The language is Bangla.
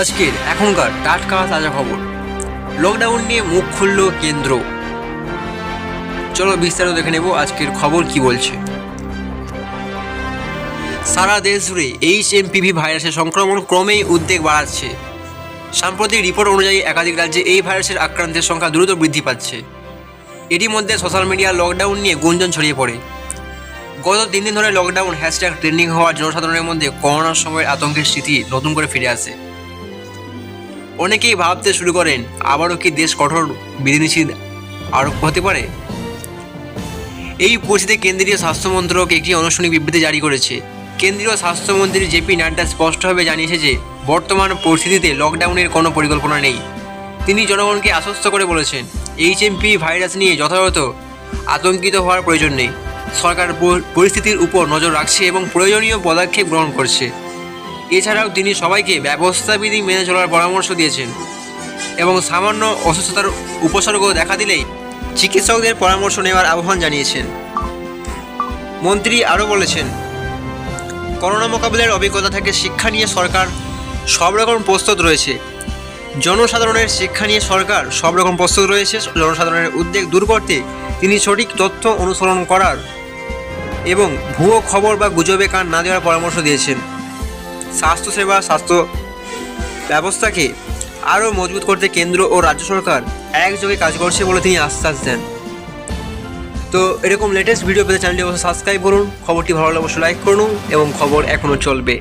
আজকের এখনকার টাটকা তাজা খবর। লকডাউন নিয়ে মুখ খুলল কেন্দ্র। চলো বিস্তারিত দেখে নেব আজকের খবর কি বলছে। সারা দেশ জুড়ে এইচ এমপিভি ভাইরাসের সংক্রমণ ক্রমেই উদ্বেগ বাড়াচ্ছে। সাম্প্রতিক রিপোর্ট অনুযায়ী একাধিক রাজ্যে এই ভাইরাসের আক্রান্তের সংখ্যা দ্রুত বৃদ্ধি পাচ্ছে। এরই মধ্যে সোশ্যাল মিডিয়া লকডাউন নিয়ে গুঞ্জন ছড়িয়ে পড়ে। গত তিন দিন ধরে লকডাউন হ্যাশট্যাগ ট্রেন্ডিং হওয়া জনসাধারণের মধ্যে করোনার সময়ের আতঙ্কের স্মৃতি নতুন করে ফিরে আসে। অনেকেই ভাবতে শুরু করেন, আবারও কি দেশ কঠোর বিধিনিষেধ আরোপ হতে পারে? এই পরিস্থিতিতে কেন্দ্রীয় স্বাস্থ্য মন্ত্রক একটি আনুষ্ঠানিক বিবৃতি জারি করেছে। কেন্দ্রীয় স্বাস্থ্যমন্ত্রী জেপি নাড্ডা স্পষ্টভাবে জানিয়েছে যে, বর্তমান পরিস্থিতিতে লকডাউনের কোনো পরিকল্পনা নেই। তিনি জনগণকে আশ্বস্ত করে বলেছেন এইচ এইচএমপি ভাইরাস নিয়ে যথাযথ আতঙ্কিত হওয়ার প্রয়োজন নেই। সরকার পরিস্থিতির উপর নজর রাখছে এবং প্রয়োজনীয় পদক্ষেপ গ্রহণ করছে। এছাড়াও তিনি সবাইকে ব্যবস্থাবিধি মেনে চলার পরামর্শ দিয়েছেন এবং সামান্য অসুস্থতার উপসর্গ দেখা দিলেই চিকিৎসকদের পরামর্শ নেওয়ার আহ্বান জানিয়েছেন। মন্ত্রী আরও বলেছেন, করোনা মোকাবিলার অভিজ্ঞতা থেকে শিক্ষা নিয়ে সরকার সব রকম প্রস্তুত রয়েছে। জনসাধারণের শিক্ষা নিয়ে সরকার সব রকম প্রস্তুত রয়েছে। জনসাধারণের উদ্বেগ দূর করতে তিনি সঠিক তথ্য অনুসরণ করার এবং ভুয়ো খবর বা গুজবে কান না দেওয়ার পরামর্শ দিয়েছেন। স্বাস্থ্যসেবা, স্বাস্থ্য ব্যবস্থাকে আরও মজবুত করতে কেন্দ্র ও রাজ্য সরকার একযোগে কাজ করছে বলে তিনি আশ্বাস দেন। তো এরকম লেটেস্ট ভিডিও পেতে চ্যানেলটি অবশ্যই সাবস্ক্রাইব করুন, খবরটি ভালো লাগলে অবশ্যই লাইক করুন এবং খবর এখনও চলবে।